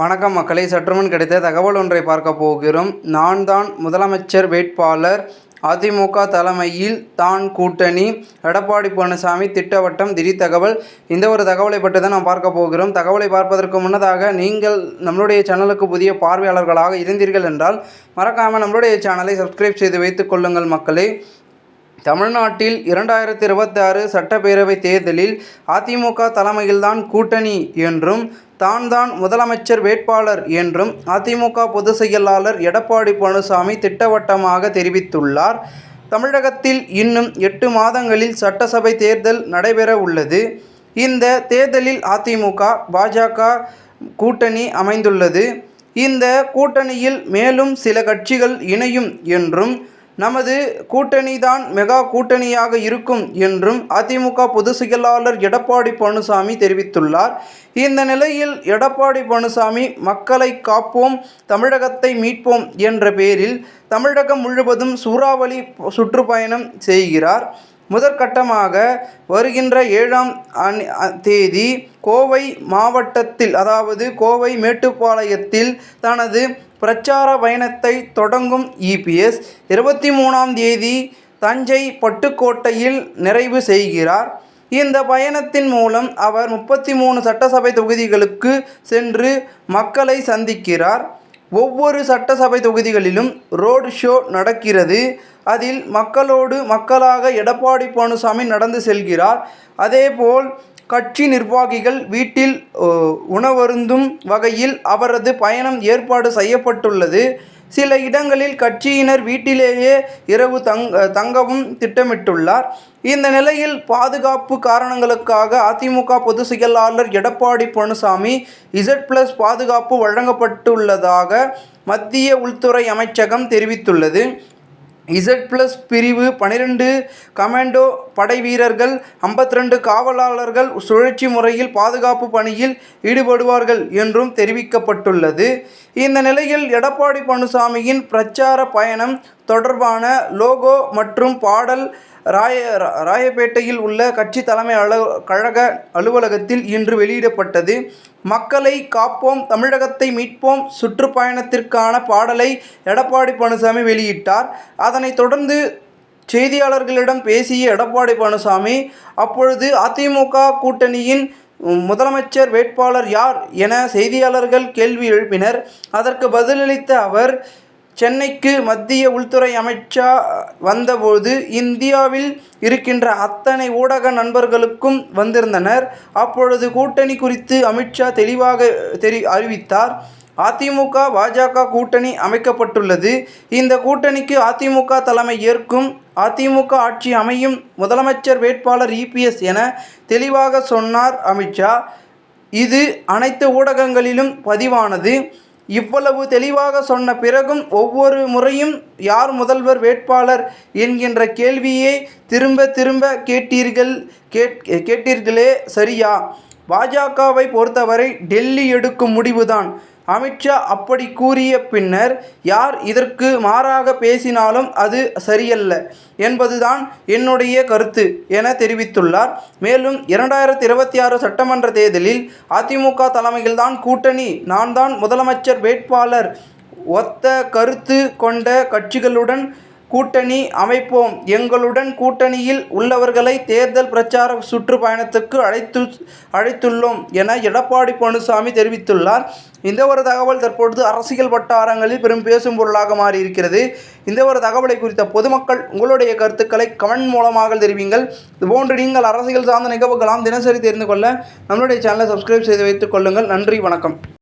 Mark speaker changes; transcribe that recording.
Speaker 1: வணக்கம் மக்களை சற்றுமுன் கிடைத்த தகவல் ஒன்றை பார்க்க போகிறோம் நான் தான் முதலமைச்சர் வேட்பாளர் அதிமுக தலைமையில் தான் கூட்டணி எடப்பாடி பழனிசாமி திட்டவட்டம் திடீர் தகவல் இந்த ஒரு தகவலை பற்றி தான் நாம் பார்க்க போகிறோம் தகவலை பார்ப்பதற்கு முன்னதாக நீங்கள் நம்மளுடைய சேனலுக்கு புதிய பார்வையாளர்களாக இருந்தீர்கள் என்றால் மறக்காமல் நம்மளுடைய சேனலை சப்ஸ்கிரைப் செய்து வைத்துக் கொள்ளுங்கள் மக்களே தமிழ்நாட்டில் இரண்டாயிரத்தி இருபத்தாறு சட்டப்பேரவை தேர்தலில் அதிமுக தலைமையில்தான் கூட்டணி என்றும் தான் தான் முதலமைச்சர் வேட்பாளர் என்றும் அதிமுக பொதுச் செயலாளர் எடப்பாடி பழனிசாமி திட்டவட்டமாக தெரிவித்துள்ளார் தமிழகத்தில் இன்னும் எட்டு மாதங்களில் சட்டசபை தேர்தல் நடைபெற உள்ளது இந்த தேர்தலில் அதிமுக பாஜக கூட்டணி அமைந்துள்ளது இந்த கூட்டணியில் மேலும் சில கட்சிகள் இணையும் என்றும் நமது கூட்டணிதான் மெகா கூட்டணியாக இருக்கும் என்றும் அதிமுக பொதுச் செயலாளர் எடப்பாடி பழனிசாமி தெரிவித்துள்ளார் இந்த நிலையில் எடப்பாடி பழனிசாமி மக்களை காப்போம் தமிழகத்தை மீட்போம் என்ற பெயரில் தமிழகம் முழுவதும் சூறாவளி சுற்றுப்பயணம் செய்கிறார் முதற்கட்டமாக வருகின்ற ஏழாம் தேதி கோவை மாவட்டத்தில் அதாவது கோவை மேட்டுப்பாளையத்தில் தனது பிரச்சார பயணத்தை தொடங்கும் இபிஎஸ் இருபத்தி மூணாம் தேதி தஞ்சை பட்டுக்கோட்டையில் நிறைவு செய்கிறார் இந்த பயணத்தின் மூலம் அவர் முப்பத்தி மூணு சட்டசபை தொகுதிகளுக்கு சென்று மக்களை சந்திக்கிறார் ஒவ்வொரு சட்டசபை தொகுதிகளிலும் ரோடு ஷோ நடக்கிறது அதில் மக்களோடு மக்களாக எடப்பாடி பழனிசாமி நடந்து செல்கிறார் அதேபோல் கட்சி நிர்வாகிகள் வீட்டில் உணவருந்தும் வகையில் அவரது பயணம் ஏற்பாடு செய்யப்பட்டுள்ளது சில இடங்களில் கட்சியினர் வீட்டிலேயே இரவு தங் தங்கவும் திட்டமிட்டுள்ளார் இந்த நிலையில் பாதுகாப்பு காரணங்களுக்காக அதிமுக பொதுச் செயலாளர் எடப்பாடி பழனிசாமி இசட் பிளஸ் பாதுகாப்பு வழங்கப்பட்டுள்ளதாக மத்திய உள்துறை அமைச்சகம் தெரிவித்துள்ளது இசட் பிளஸ் பிரிவு பனிரெண்டு கமாண்டோ படை வீரர்கள் ஐம்பத்தி ரெண்டு காவலாளர்கள் சுழற்சி முறையில் பாதுகாப்பு பணியில் ஈடுபடுவார்கள் என்றும் தெரிவிக்கப்பட்டுள்ளது இந்த நிலையில் எடப்பாடி பழனிசாமியின் பிரச்சார பயணம் தொடர்பான லோகோ மற்றும் பாடல் ராய ராயப்பேட்டையில் உள்ள கட்சி தலைமை அல கழக அலுவலகத்தில் இன்று வெளியிடப்பட்டது மக்களை காப்போம் தமிழகத்தை மீட்போம் சுற்றுப்பயணத்திற்கான பாடலை எடப்பாடி பழனிசாமி வெளியிட்டார் அதனைத் தொடர்ந்து செய்தியாளர்களிடம் பேசிய எடப்பாடி பழனிசாமி அப்பொழுது அதிமுக கூட்டணியின் முதலமைச்சர் வேட்பாளர் யார் என செய்தியாளர்கள் கேள்வி எழுப்பினர் அதற்கு பதிலளித்த அவர் சென்னைக்கு மத்திய உள்துறை அமைச்சா வந்தபோது இந்தியாவில் இருக்கின்ற அத்தனை ஊடக நண்பர்களுக்கும் வந்திருந்தனர் அப்பொழுது கூட்டணி குறித்து அமித்ஷா தெளிவாக தெரி அறிவித்தார் அதிமுக பாஜக கூட்டணி அமைக்கப்பட்டுள்ளது இந்த கூட்டணிக்கு அதிமுக தலைமை ஏற்கும் அதிமுக ஆட்சி அமையும் முதலமைச்சர் வேட்பாளர் இபிஎஸ் என தெளிவாக சொன்னார் அமித்ஷா இது அனைத்து ஊடகங்களிலும் பதிவானது இவ்வளவு தெளிவாக சொன்ன பிறகும் ஒவ்வொரு முறையும் யார் முதல்வர் வேட்பாளர் என்கின்ற கேள்வியை திரும்ப திரும்ப கேட்டீர்கள் கேட் கேட்டீர்களே சரியா பாஜகவை பொறுத்தவரை டெல்லி எடுக்கும் முடிவுதான் அமித்ஷா அப்படி கூறிய பின்னர் யார் இதற்கு மாறாக பேசினாலும் அது சரியல்ல என்பதுதான் என்னுடைய கருத்து என தெரிவித்துள்ளார் மேலும் இரண்டாயிரத்தி இருபத்தி ஆறு சட்டமன்ற தேர்தலில் அதிமுக தலைமையில்தான் கூட்டணி நான் தான் முதலமைச்சர் வேட்பாளர் ஒத்த கருத்து கொண்ட கட்சிகளுடன் கூட்டணி அமைப்போம் எங்களுடன் கூட்டணியில் உள்ளவர்களை தேர்தல் பிரச்சார சுற்றுப்பயணத்துக்கு அழைத்து அழைத்துள்ளோம் என எடப்பாடி பழனிசாமி தெரிவித்துள்ளார் இந்த ஒரு தகவல் தற்பொழுது அரசியல் வட்டாரங்களில் பெரும் பேசும் பொருளாக மாறியிருக்கிறது இந்த ஒரு தகவலை குறித்த பொதுமக்கள் உங்களுடைய கருத்துக்களை கமெண்ட் மூலமாக தெரிவிங்கள் இதுபோன்று நீங்கள் அரசியல் சார்ந்த நிகழ்வுகளாம் தினசரி தெரிந்து கொள்ள நம்மளுடைய சேனலை சப்ஸ்கிரைப் செய்து வைத்துக் கொள்ளுங்கள் நன்றி வணக்கம்